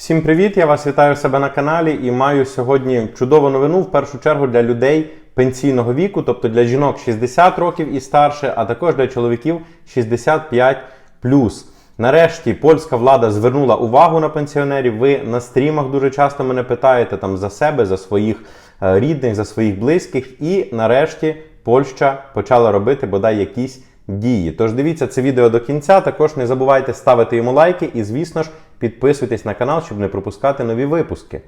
Всім привіт! Я вас вітаю себе на каналі і маю сьогодні чудову новину в першу чергу для людей пенсійного віку, тобто для жінок 60 років і старше, а також для чоловіків 65 Нарешті польська влада звернула увагу на пенсіонерів. Ви на стрімах дуже часто мене питаєте там за себе, за своїх е, рідних, за своїх близьких. І нарешті Польща почала робити бодай якісь дії. Тож дивіться це відео до кінця. Також не забувайте ставити йому лайки і, звісно ж, підписуйтесь на канал, щоб не пропускати нові випуски.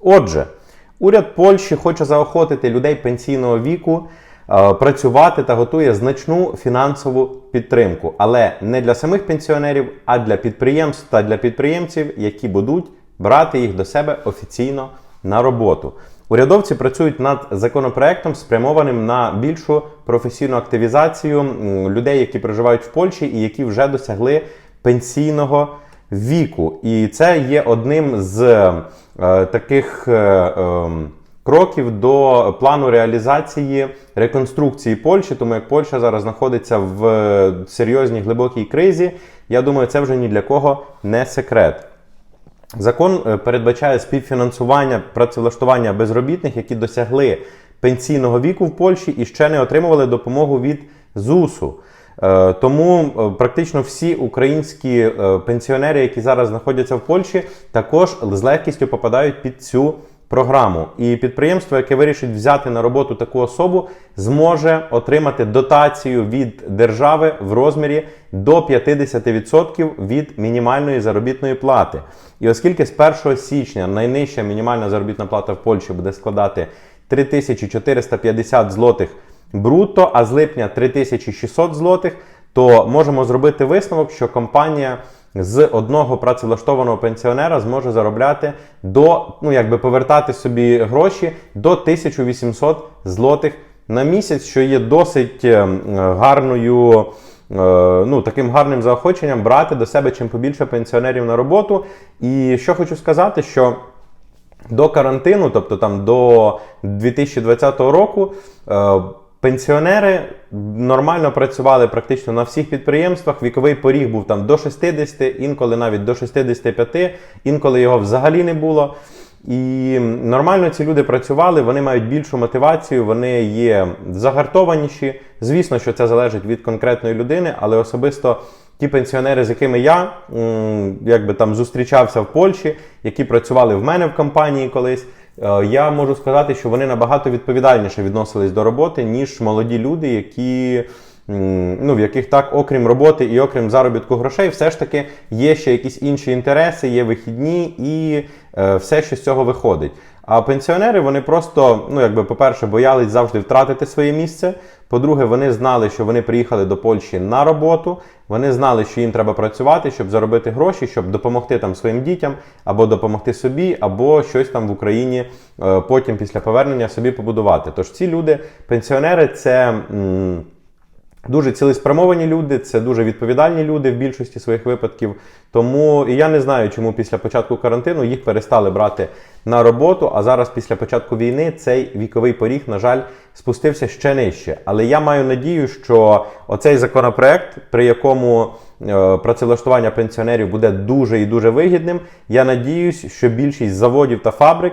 Отже, уряд Польщі хоче заохотити людей пенсійного віку е, працювати та готує значну фінансову підтримку, але не для самих пенсіонерів, а для підприємств та для підприємців, які будуть брати їх до себе офіційно на роботу. Урядовці працюють над законопроектом, спрямованим на більшу професійну активізацію людей, які проживають в Польщі і які вже досягли пенсійного віку. І це є одним з е, таких. Е, е, Кроків до плану реалізації реконструкції Польщі, тому як Польща зараз знаходиться в е, серйозній глибокій кризі. Я думаю, це вже ні для кого не секрет. Закон е, передбачає співфінансування працевлаштування безробітних, які досягли пенсійного віку в Польщі і ще не отримували допомогу від ЗУСу. Е, Тому е, практично всі українські е, пенсіонери, які зараз знаходяться в Польщі, також з легкістю попадають під цю програму. І підприємство, яке вирішить взяти на роботу таку особу, зможе отримати дотацію від держави в розмірі до 50% від мінімальної заробітної плати. І оскільки з 1 січня найнижча мінімальна заробітна плата в Польщі буде складати 3450 злотих брутто, а з липня 3600 злотих, то можемо зробити висновок, що компанія з одного працевлаштованого пенсіонера зможе заробляти до, ну якби повертати собі гроші до 1800 злотих на місяць, що є досить е, гарною. е, Ну, таким гарним заохоченням брати до себе чим побільше пенсіонерів на роботу. І що хочу сказати, що до карантину, тобто там до 2020 року, е, пенсіонери нормально працювали практично на всіх підприємствах. Віковий поріг був там до 60, інколи навіть до 65, інколи його взагалі не було. І нормально ці люди працювали, вони мають більшу мотивацію, вони є загартованіші. Звісно, що це залежить від конкретної людини, але особисто ті пенсіонери, з якими я якби там зустрічався в Польщі, які працювали в мене в компанії колись. Е, Я можу сказати, що вони набагато відповідальніше відносились до роботи, ніж молоді люди, які ну, в яких так, окрім роботи і окрім заробітку грошей, все ж таки є ще якісь інші інтереси, є вихідні і е, все, що з цього виходить. А пенсіонери вони просто, ну якби, по-перше, боялись завжди втратити своє місце. По-друге, вони знали, що вони приїхали до Польщі на роботу. Вони знали, що їм треба працювати, щоб заробити гроші, щоб допомогти там своїм дітям, або допомогти собі, або щось там в Україні е, потім після повернення собі побудувати. Тож ці люди, пенсіонери, це. м, Дуже цілеспрямовані люди, це дуже відповідальні люди в більшості своїх випадків. Тому і я не знаю, чому після початку карантину їх перестали брати на роботу. А зараз, після початку війни, цей віковий поріг, на жаль, спустився ще нижче. Але я маю надію, що оцей законопроект, при якому е, працевлаштування пенсіонерів буде дуже і дуже вигідним, я надіюсь, що більшість заводів та фабрик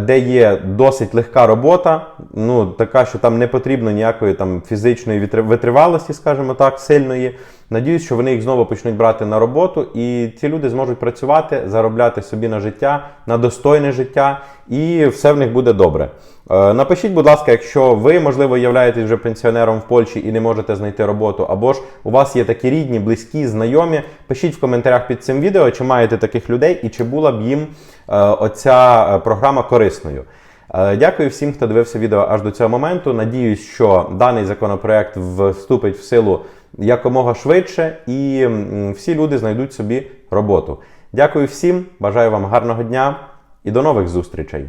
де є досить легка робота, ну така, що там не потрібно ніякої там фізичної витри- витривалості, скажімо так, сильної. Надіюсь, що вони їх знову почнуть брати на роботу, і ці люди зможуть працювати, заробляти собі на життя, на достойне життя, і все в них буде добре. Е, Напишіть, будь ласка, якщо ви, можливо, являєтесь вже пенсіонером в Польщі і не можете знайти роботу, або ж у вас є такі рідні, близькі, знайомі. Пишіть в коментарях під цим відео, чи маєте таких людей і чи була б їм е, оця е, програма корисною. Дякую всім, хто дивився відео аж до цього моменту. Надіюсь, що даний законопроект вступить в силу якомога швидше, і всі люди знайдуть собі роботу. Дякую всім, бажаю вам гарного дня і до нових зустрічей!